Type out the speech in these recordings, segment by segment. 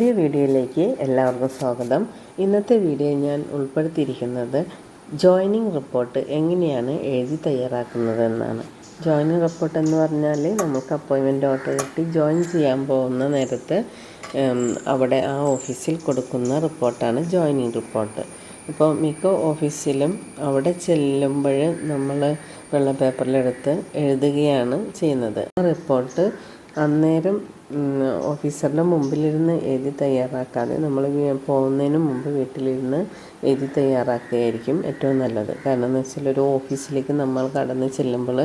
പുതിയ വീഡിയോയിലേക്ക് എല്ലാവർക്കും സ്വാഗതം. ഇന്നത്തെ വീഡിയോ ഞാൻ ഉൾപ്പെടുത്തിയിരിക്കുന്നത് ജോയിനിങ് റിപ്പോർട്ട് എങ്ങനെയാണ് എഴുതി തയ്യാറാക്കുന്നത് എന്നാണ് ജോയിനിങ് റിപ്പോർട്ട് എന്ന് പറഞ്ഞാൽ നമുക്ക് അപ്പോയിൻമെന്റ് കിട്ടി ജോയിൻ ചെയ്യാൻ പോകുന്ന നേരത്ത് അവിടെ ആ ഓഫീസിൽ കൊടുക്കുന്ന റിപ്പോർട്ടാണ് ജോയിനിങ് റിപ്പോർട്ട്. ഇപ്പോൾ മിക്ക ഓഫീസിലും അവിടെ ചെല്ലുമ്പോൾ നമ്മൾ വെള്ള പേപ്പറിലെടുത്ത് എഴുതുകയാണ് ചെയ്യുന്നത്. റിപ്പോർട്ട് അന്നേരം ഓഫീസറുടെ മുമ്പിലിരുന്ന് എഴുതി തയ്യാറാക്കാതെ നമ്മൾ പോകുന്നതിനു മുമ്പ് വീട്ടിലിരുന്ന് എഴുതി തയ്യാറാക്കുകയായിരിക്കും ഏറ്റവും നല്ലത്. കാരണം എന്ന് വെച്ചാൽ ഒരു ഓഫീസിലേക്ക് നമ്മൾ കടന്ന് ചെല്ലുമ്പോൾ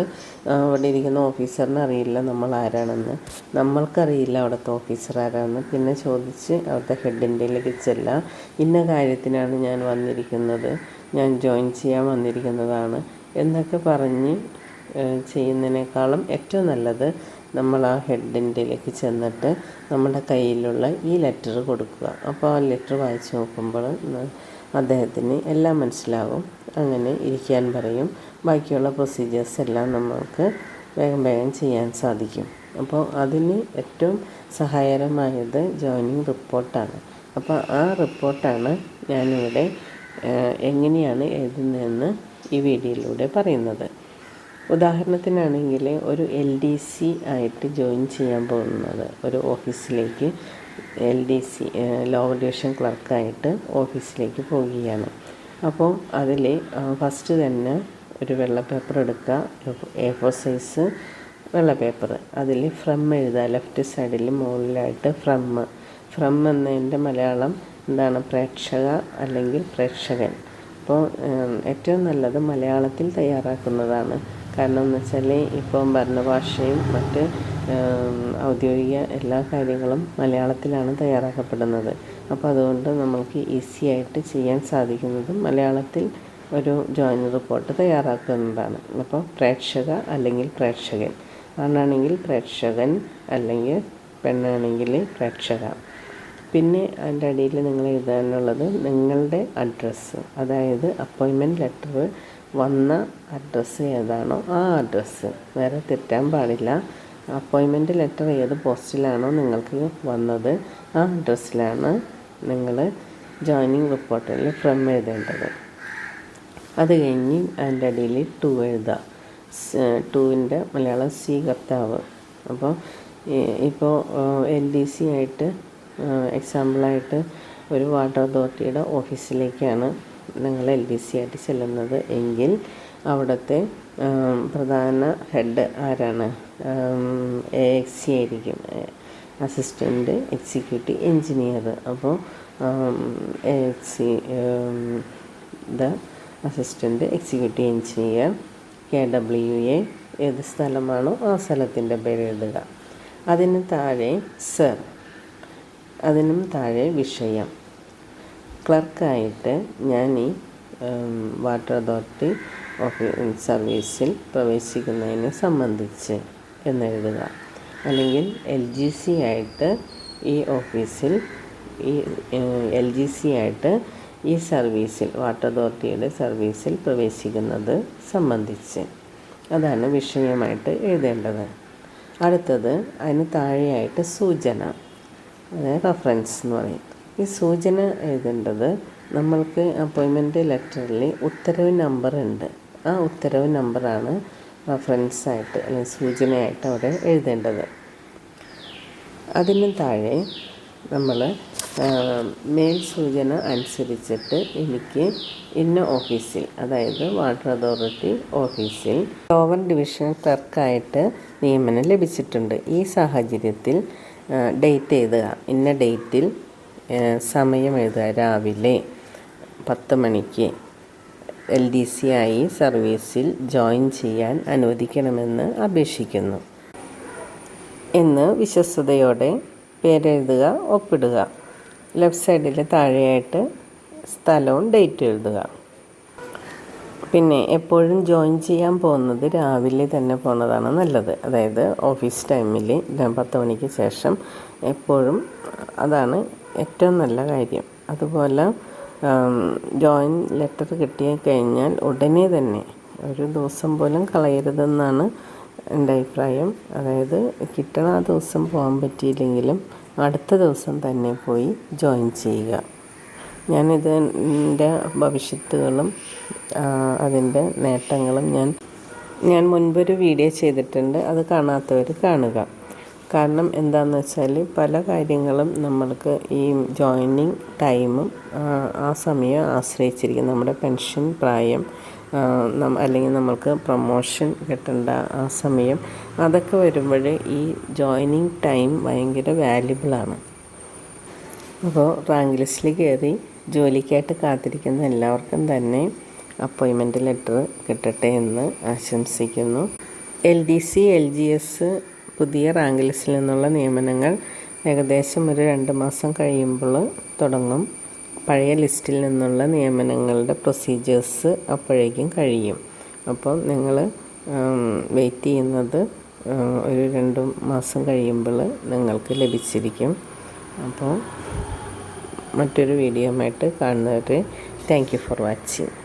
അവിടെ ഇരിക്കുന്ന ഓഫീസറിന് അറിയില്ല നമ്മൾ ആരാണെന്ന്. നമ്മൾക്കറിയില്ല അവിടുത്തെ ഓഫീസർ ആരാണെന്ന്. പിന്നെ ചോദിച്ച് അവിടുത്തെ ഹെഡിന്റെയിലേക്ക് ചെല്ലാം ഇന്ന കാര്യത്തിനാണ് ഞാൻ വന്നിരിക്കുന്നത്? ഞാൻ ജോയിൻ ചെയ്യാൻ വന്നിരിക്കുന്നതാണ്. എന്നൊക്കെ പറഞ്ഞ് ചെയ്യുന്നതിനേക്കാളും ഏറ്റവും നല്ലത് നമ്മൾ ആ ഹെഡിന്റെയിലേക്ക് ചെന്നിട്ട് നമ്മുടെ കയ്യിലുള്ള ഈ ലെറ്റർ കൊടുക്കുക. അപ്പോൾ ആ ലെറ്റർ വായിച്ച് നോക്കുമ്പോൾ അദ്ദേഹത്തിന് എല്ലാം മനസ്സിലാകും അങ്ങനെ ഇരിക്കാൻ പറയും. ബാക്കിയുള്ള പ്രൊസീജിയേഴ്സ് എല്ലാം നമ്മൾക്ക് വേഗം വേഗം ചെയ്യാൻ സാധിക്കും. അപ്പോൾ അതിന് ഏറ്റവും സഹായകരമായത് ജോയിനിങ് റിപ്പോർട്ടാണ് അപ്പോൾ ആ റിപ്പോർട്ടാണ് ഞാനിവിടെ എങ്ങനെയാണ് എഴുതുന്നതെന്ന് ഈ വീഡിയോയിലൂടെ പറയുന്നത്. ഉദാഹരണത്തിനാണെങ്കിൽ ഒരു എൽ ഡി സി ആയിട്ട് ജോയിൻ ചെയ്യാൻ പോകുന്നത് ഒരു ഓഫീസിലേക്ക് L D C lower division ക്ലർക്കായിട്ട് ഓഫീസിലേക്ക് പോവുകയാണ്. അപ്പോൾ അതിൽ ഫസ്റ്റ് തന്നെ ഒരു വെള്ള പേപ്പർ എടുക്കുക. എ ഫോർ സൈസ് വെള്ള പേപ്പർ അതിൽ ഫ്രം എഴുതുക. ലെഫ്റ്റ് സൈഡിൽ മുകളിലായിട്ട് ഫ്രം ഫ്രം എന്നതിന്റെ മലയാളം എന്താണ്? പ്രേക്ഷക അല്ലെങ്കിൽ പ്രേക്ഷകൻ. അപ്പോൾ ഏറ്റവും നല്ലത് മലയാളത്തിൽ തയ്യാറാക്കുന്നതാണ്. കാരണം എന്ന് വെച്ചാൽ ഇപ്പം ഭരണഭാഷയും മറ്റ് ഔദ്യോഗിക എല്ലാ കാര്യങ്ങളും മലയാളത്തിലാണ് തയ്യാറാക്കപ്പെടുന്നത്. അപ്പോൾ അതുകൊണ്ട് നമ്മൾക്ക് ഈസി ആയിട്ട് ചെയ്യാൻ സാധിക്കുന്നതും മലയാളത്തിൽ ഒരു ജോയിൻ റിപ്പോർട്ട് തയ്യാറാക്കുന്നതാണ്. അപ്പോൾ പ്രേക്ഷക അല്ലെങ്കിൽ പ്രേക്ഷകൻ. ആണാണെങ്കിൽ പ്രേക്ഷകൻ അല്ലെങ്കിൽ പെണ്ണാണെങ്കിൽ പ്രേക്ഷക. പിന്നെ അതിന്റെ അടിയിൽ നിങ്ങൾ എഴുതാനുള്ളത് നിങ്ങളുടെ അഡ്രസ്സ് അതായത് അപ്പോയിൻമെന്റ് ലെറ്റർ വന്ന അഡ്രസ്സ് ഏതാണോ ആ അഡ്രസ്സ് വേറെ തെറ്റാൻ പാടില്ല. അപ്പോയിൻമെന്റ് ലെറ്റർ ഏത് പോസ്റ്റിലാണോ നിങ്ങൾക്ക് വന്നത് ആ അഡ്രസ്സിലാണ് നിങ്ങൾ ജോയിനിങ് റിപ്പോർട്ടിൽ ഫ്രം എഴുതേണ്ടത്. അത് കഴിഞ്ഞ് അതിന്റെ അടിയിൽ ടു എഴുതുക ടുവിന്റെ മലയാളം സ്വീകർത്താവ് അപ്പോൾ ഇപ്പോൾ എൽ ഡി സി ആയിട്ട് എക്സാമ്പിളായിട്ട് ഒരു വാട്ടർ അതോറിറ്റിയുടെ ഓഫീസിലേക്കാണ് നിങ്ങൾ എൽ ഡി സി ആയിട്ട് ചെല്ലുന്നത് എങ്കിൽ അവിടുത്തെ പ്രധാന ഹെഡ് ആരാണ്? എ എക്സ് സി ആയിരിക്കും. അസിസ്റ്റന്റ് എക്സിക്യൂട്ടീവ് എഞ്ചിനീയർ അപ്പോൾ A X C the assistant executive engineer K W A ഏത് സ്ഥലമാണോ ആ സ്ഥലത്തിന്റെ പേര് എഴുതുക. അതിന് താഴെ സർ അതിനും താഴെ വിഷയം. ക്ലർക്കായിട്ട് ഞാൻ ഈ വാട്ടർ അതോറിറ്റി ഓഫീ സർവീസിൽ പ്രവേശിക്കുന്നതിനെ സംബന്ധിച്ച് എന്നെഴുതുക. അല്ലെങ്കിൽ എൽ ജി സി ആയിട്ട് ഈ ഓഫീസിൽ ഈ എൽ ജി സി ആയിട്ട് ഈ സർവീസിൽ വാട്ടർ അതോറിറ്റിയുടെ സർവീസിൽ പ്രവേശിക്കുന്നത് സംബന്ധിച്ച്. അതാണ് വിഷയമായിട്ട് എഴുതേണ്ടത്. അടുത്തത് അതിന് താഴെയായിട്ട് സൂചന അതായത് റഫറൻസ് എന്ന് പറയും. ഈ സൂചന എഴുതേണ്ടത് നമ്മൾക്ക് അപ്പോയിൻമെന്റ് ലെറ്ററിൽ ഉത്തരവ് നമ്പർ ഉണ്ട്. ആ ഉത്തരവ് നമ്പറാണ് റഫറൻസായിട്ട് അല്ലെങ്കിൽ സൂചനയായിട്ട് അവിടെ എഴുതേണ്ടത്. അതിന് താഴെ നമ്മൾ മേൽ സൂചന അനുസരിച്ചിട്ട് എനിക്ക് ഇന്ന ഓഫീസിൽ അതായത് വാട്ടർ അതോറിറ്റി ഓഫീസിൽ ടോവൻ ഡിവിഷൻ ക്ലർക്കായിട്ട് നിയമനം ലഭിച്ചിട്ടുണ്ട്. ഈ സാഹചര്യത്തിൽ ഡേറ്റ് എഴുതുക. ഇന്ന ഡേറ്റിൽ സമയം എഴുതുക. രാവിലെ പത്ത് മണിക്ക് എൽ ഡി സി ആയി സർവീസിൽ ജോയിൻ ചെയ്യാൻ അനുവദിക്കണമെന്ന് അപേക്ഷിക്കുന്നു. എന്ന് വിശ്വസ്തയോടെ പേരെഴുതുക ഒപ്പിടുക. ലെഫ്റ്റ് സൈഡിൽ താഴെയായിട്ട് സ്ഥലവും ഡേറ്റും എഴുതുക. പിന്നെ എപ്പോഴും ജോയിൻ ചെയ്യാൻ പോകുന്നത് രാവിലെ തന്നെ പോകുന്നതാണ് നല്ലത്. അതായത് ഓഫീസ് ടൈമിൽ പത്ത് മണിക്ക് ശേഷം എപ്പോഴും അതാണ് ഏറ്റവും നല്ല കാര്യം. അതുപോലെ ജോയിൻ ലെറ്റർ കിട്ടിയ കഴിഞ്ഞാൽ ഉടനെ തന്നെ ഒരു ദിവസം പോലും കളയരുതെന്നാണ് എന്റെ അഭിപ്രായം. അതായത് കിട്ടണ ആ ദിവസം പോകാൻ പറ്റിയില്ലെങ്കിലും അടുത്ത ദിവസം തന്നെ പോയി ജോയിൻ ചെയ്യുക. ഞാനിതിന്റെ ഭവിഷ്യത്തുകളും അതിന്റെ നേട്ടങ്ങളും ഞാൻ ഞാൻ മുൻപൊരു വീഡിയോ ചെയ്തിട്ടുണ്ട്. അത് കാണാത്തവർ കാണുക. കാരണം എന്താണെന്ന് വെച്ചാൽ പല കാര്യങ്ങളും നമ്മൾക്ക് ഈ ജോയിനിങ് ടൈമും ആ, സമയം ആശ്രയിച്ചിരിക്കും നമ്മുടെ പെൻഷൻ പ്രായം അല്ലെങ്കിൽ നമ്മൾക്ക് പ്രൊമോഷൻ കിട്ടേണ്ട ആ സമയം അതൊക്കെ വരുമ്പോൾ ഈ ജോയിനിങ് ടൈം ഭയങ്കര വാല്യുബിളാണ് അപ്പോൾ റാങ്ക് ലിസ്റ്റിൽ കയറി ജോലിക്കായിട്ട് കാത്തിരിക്കുന്ന എല്ലാവർക്കും തന്നെ അപ്പോയിൻമെന്റ് ലെറ്റർ കിട്ടട്ടെ എന്ന് ആശംസിക്കുന്നു. L D C L G S പുതിയ റാങ്ക് ലിസ്റ്റിൽ നിന്നുള്ള നിയമനങ്ങൾ ഏകദേശം ഒരു രണ്ട് മാസം കഴിയുമ്പോൾ തുടങ്ങും. പഴയ ലിസ്റ്റിൽ നിന്നുള്ള നിയമനങ്ങളുടെ പ്രൊസീജിയേഴ്സ് അപ്പോഴേക്കും കഴിയും. അപ്പോൾ നിങ്ങൾ വെയിറ്റ് ചെയ്യുന്നത് ഒരു രണ്ട് മാസം കഴിയുമ്പോൾ നിങ്ങൾക്ക് ലഭിച്ചിരിക്കും. അപ്പോൾ മറ്റൊരു വീഡിയോ ആയിട്ട് കാണുന്നവരെ താങ്ക് യു ഫോർ വാച്ചിങ്